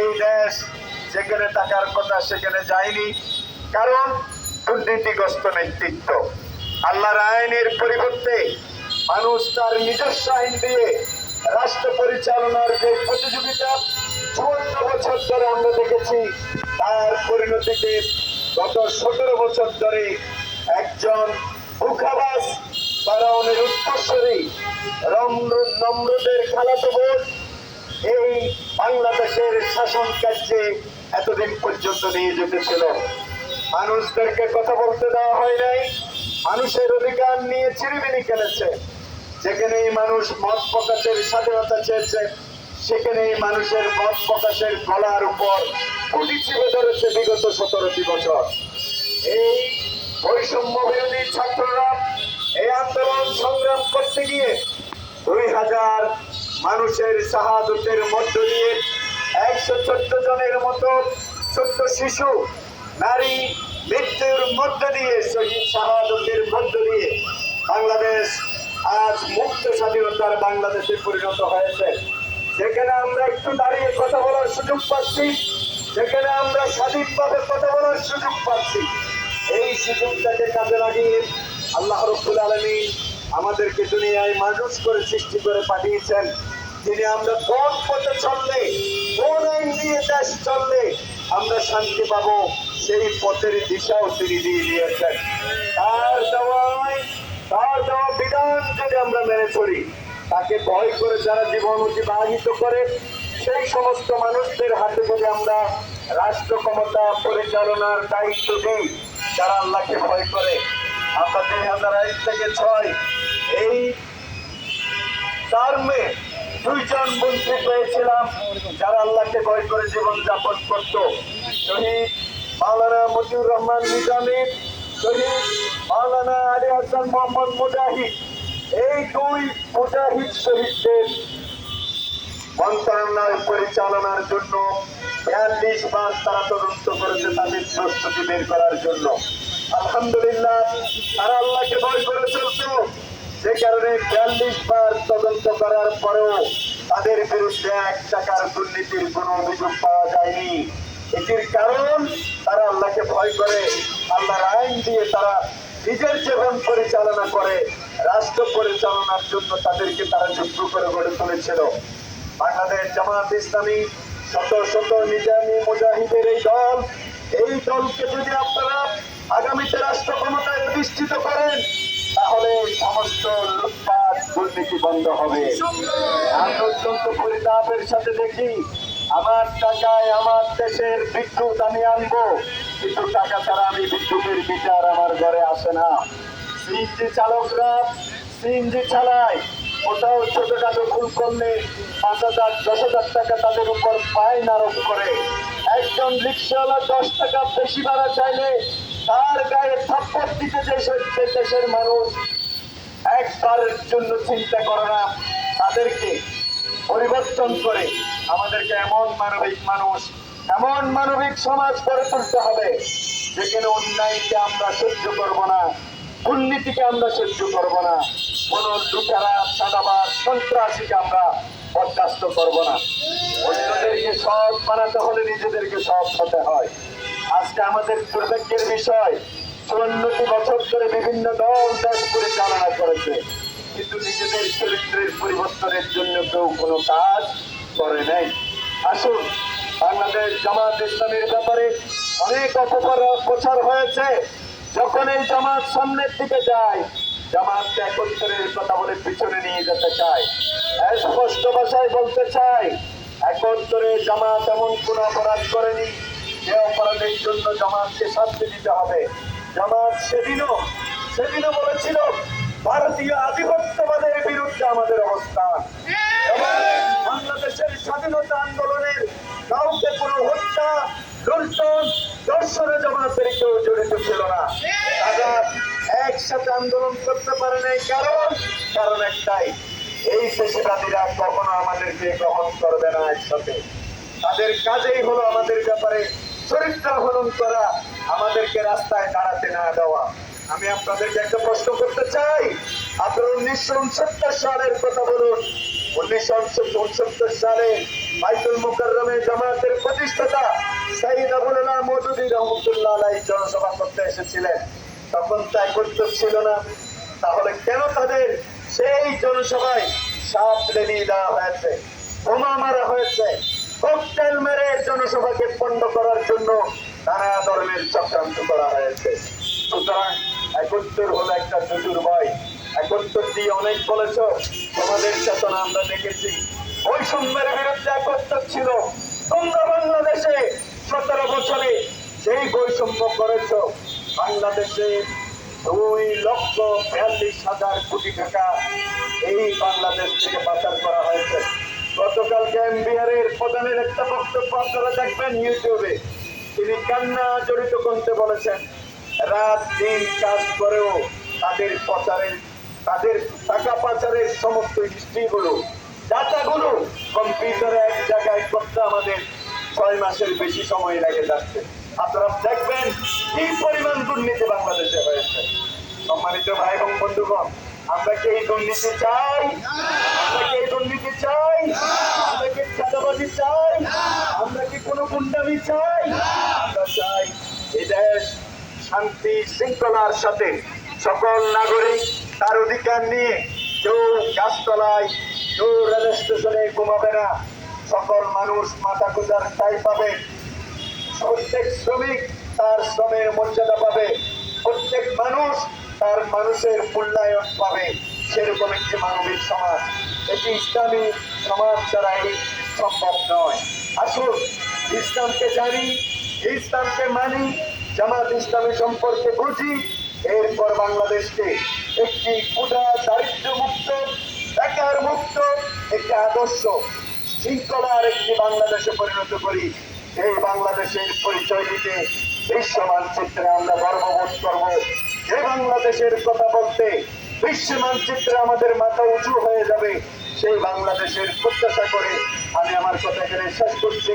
এই দেশ যেখানে থাকার কথা সেখানে যায়নি, কারণ দুর্নীতিগ্রস্ত নেতৃত্ব। আল্লাহর আইনের পরিবর্তে মানুষ তার নিজস্ব আইন দিয়ে রাষ্ট্র পরিচালনার যে প্রতিযোগিতা চুয়ান্ন বছর ধরে আমরা দেখেছি, তার পরিণতিতে গত সতেরো বছর ধরে একজন মুখাবাস ফেরাউনের উত্তরসূরি রম্র নম্রদের খালাতো বোন এই বাংলাদেশের শাসন কার্যে এতদিন পর্যন্ত নিয়ে যেতেছিল মানুষদেরকে কথা বলতে দেওয়া হয় নাই। মানুষের অধিকার নিয়ে চিরিমিনি খেলেছে। যেখানেই মানুষ মত প্রকাশের স্বাধীনতা চেয়েছে, সেখানেই মানুষের মত প্রকাশের গলার উপর কুটি চিপে ধরেছে বিগত সতেরোটি বছর। এই বৈষম্য বিরোধী ছাত্ররা এই আন্দোলন সংগ্রাম করতে গিয়ে দুই হাজার মানুষের শাহাদতের মধ্য দিয়ে একশো চোদ্দ জনের মতো ছোট্ট শিশু, নারী মৃত্যুর মধ্য দিয়ে, শহীদ শাহাদতের মধ্য দিয়ে বাংলাদেশ আজ মুক্ত স্বাধীনতার বাংলাদেশে পরিণত হয়েছে। যেখানে আমরা একটু দাঁড়িয়ে কথা বলার সুযোগ পাচ্ছি, যেখানে আমরা স্বাধীনভাবে কথা বলার সুযোগ পাচ্ছি। এই সুযোগটাকে কাজে লাগিয়ে আল্লাহ রব্বুল আলমী আমাদেরকে দুনিয়ায় মানুষ করে সৃষ্টি করে পাঠিয়েছেন। তিনি আমরা কোন পথে চললে কোন দিয়ে দেশ চললে আমরা শান্তি পাবো সেই পথের দিশাও তিনি দিয়ে দিয়েছেন। তার দেওয়া আইন, তার দেওয়া বিধান যদি আমরা মেনে চলি তাকে ভয় করে যারা জীবন অতিবাহিত করে সেই সমস্ত মানুষদের হাতে যদি আমরা রাষ্ট্র ক্ষমতা পরিচালনার দায়িত্ব দিই যারা আল্লাহকে ভয় করে। আমরা দুই হাজার এক থেকে ছয় এই টার্মে দুইজন মন্ত্রী পেয়েছিলাম, যারা আল্লাহকে ভয় করে জীবন যাপন করত। শহীদ মাওলানা মজিউর রহমান নিজামী, শহীদ মাওলানা আলী হাসান মোহাম্মদ মুজাহিদ। এই দুই মুজাহিদ শহীদদের মন্ত্রণালয় পরিচালনার জন্য বিয়াল্লিশ মাস তারা তদন্ত করেছে তাদের প্রস্তুতি বের করার জন্য। আলহামদুলিল্লাহ, তারা আল্লাহকে যে কারণে বিয়াল্লিশ বার তদন্ত করার পরেও তাদের বিরুদ্ধে এক টাকার দুর্নীতির কোনো অভিযোগ পাওয়া যায়নি। এটির কারণ, তারা আল্লাহকে ভয় করে, আল্লাহর আইন দিয়ে তারা নিজের জীবন পরিচালনা করে, রাষ্ট্র পরিচালনার জন্য তাদেরকে তারা যোগ্য করে গড়ে তুলেছিল। বাংলাদেশ জামাত ইসলামী শত শত নিজামী মুজাহিদের এই দল, এই দলকে যদি আপনারা আগামীতে রাষ্ট্র ক্ষমতায় প্রতিষ্ঠিত করেন তাহলে সমস্ত লুটপাট, দুর্নীতি বন্ধ হবে। আমি অত্যন্ত পরিতাপের সাথে দেখি, আমার টাকায় আমার দেশের বিদ্যুৎ আমি আনব। কিন্তু টাকা ছাড়া আমি বিদ্যুতের বিচার আমার ঘরে আসে না। সিএনজি চালকরা সিএনজি চালায়। ওটাও ছোটখাটো ভুল করলে পাঁচ হাজার, দশ হাজার টাকা তাদের উপর ফাইন আরোপ করে। একজন রিক্সাওয়ালা দশ টাকা বেশি ভাড়া চাইলে তার থাপ্পড় যে দেশের মানুষ একবারের জন্য চিন্তা করে না, তাদেরকে পরিবর্তন করে আমাদেরকে এমন মানবিক মানুষ, এমন মানবিক সমাজ গড়ে তুলতে হবে, যেখানে অন্যায়কে আমরা সহ্য করব না, দুর্নীতিকে আমরা সহ্য করব না, কোন লুটারা চাঁদাবাদ সন্ত্রাসীকে আমরা বরদাস্ত করব না। অন্যদেরকে সব বানাতে হলে নিজেদেরকে সব হতে হয়। আজকে আমাদের দুর্ভাগ্যের বিষয় চুয়ান্নটি বছর ধরে বিভিন্ন দল দেশ পরিচালনা করেছে। কিন্তু নিজেদের চরিত্রের পরিবর্তনের জন্য কেউ কোনো কাজ করে নাই। আসুন, বাংলাদেশ জামাত ইসলামের ব্যাপারে অনেক অপপ্রচার প্রচার হয়েছে। যখন এই জামাত সামনের দিকে যায়, জামাত একত্রের কথা বলে পিছনে নিয়ে যেতে চায়। স্পষ্ট ভাষায় বলতে চাই, একত্রে জামাত এমন কোন অপরাধ করেনি যে অপরাধের জন্য জামাতকে শাস্তি দিতে হবে। জামাত সেদিনও সেদিনও বলেছিল, ভারতীয় আধিপত্যবাদের বিরুদ্ধে আমাদের অবস্থান। বাংলাদেশের স্বাধীনতা আন্দোলনের কাউকে কোনো হত্যা, লুণ্ঠন দর্শনে জামাতের কেউ জড়িত ছিল না। তারা একসাথে আন্দোলন করতে পারে নাই, কারণ কারণ একটাই, এই পেশিবাদীরা কখনো আমাদেরকে গ্রহণ করবে না একসাথে। তাদের কাজেই হলো আমাদের ব্যাপারে চরিত্র হনন করা আমাদেরকে রাস্তায় দাঁড়াতে না দেওয়া। আমি আপনাদেরকে একটা প্রশ্ন করতে চাই। আপনারা উনিশশো উনসত্তর সালের কথা বলুন। উনিশশো উনসত্তর সালে বাইতুল মুকাররমে জামাতের প্রতিষ্ঠাতা সাইদ আবুল আলাহ মৌদুদি রহমতুল্লাহ আলাই জনসভা করতে এসেছিলেন। তখন তা একত্র ছিল না। তাহলে কেন তাদের সেই জনসভায় সাপ লেলিয়ে দেওয়া হয়েছে? বোমা মারা হয়েছে। ককটেল মেরে জনসভাকে পণ্ড করার জন্য নানা ধরনের চক্রান্ত করা হয়েছে। সুতরাং একত্তর হলো একটা চতুর ভয়। একত্তর দিয়ে অনেক বলেছ, তোমাদের চেতনা আমরা দেখেছি। বৈষম্যের বিরুদ্ধে একত্তর ছিল। তোমরা বাংলাদেশে সতেরো বছরে সেই বৈষম্য করেছ। বাংলাদেশে দুই লক্ষ বিয়াল্লিশ হাজার কোটি টাকা এই বাংলাদেশ থেকে পাচার করা হয়েছে। গতকালকে এমবিআর এর প্রধানের একটা বক্তব্য আপনারা দেখবেন ইউটিউবে। তিনি কান্না জড়িত করতে বলেছেন। রাত, দিন, কাজ করেও তাদের প্রচারের, তাদের টাকা পাচারের সমস্ত হিস্ট্রিগুলো ডাটাগুলো কম্পিউটারে এক জায়গায় করতে আমাদের ছয় মাসের বেশি সময় লেগে যাচ্ছে। আপনারা দেখবেন কি পরিমাণ দুর্নীতি বাংলাদেশে হয়েছে। সম্মানিত ভাই এবং বন্ধুগণ, আমরা কি এই দুর্নীতি চাই? আমরা কি এই দুর্নীতি চাই? আমরা কি চাঁদাবাজি চাই? আমরা কি চাই? চাই এই দেশ শান্তি, শৃঙ্খলার সাথে। সকল নাগরিক তার অধিকার নিয়ে কেউ গাছতলায়, কেউ রেল স্টেশনে ঘুমাবে না। সকল মানুষ মাথা গুজার ঠাই পাবে। প্রত্যেক শ্রমিক তার শ্রমের মর্যাদা পাবে। প্রত্যেক মানুষ তার মানুষের মূল্যায়ন পাবে। সেরকম একটি মানবিক সমাজ। এটি ইসলামী সমাজ ছাড়া সম্ভব নয়। আসুন ইসলামকে জানি, ইসলামকে মানি, জামাত ইসলামী সম্পর্কে বুঝি। এরপর বাংলাদেশকে একটি ক্ষুধা দারিদ্র মুক্ত বেকার মুক্ত, একটি আদর্শ শৃঙ্খলার একটি বাংলাদেশে পরিণত করি। এই বাংলাদেশের পরিচয় দিতে বিশ্ব মানচিত্রে আমরা গর্ববোধ করব। যে বাংলাদেশের কথা বলতে বিশ্ব মানচিত্রে আমাদের মাথা উঁচু হয়ে যাবে, সেই বাংলাদেশের প্রত্যাশা করে আমি আমার কথা এখানে শেষ করছি।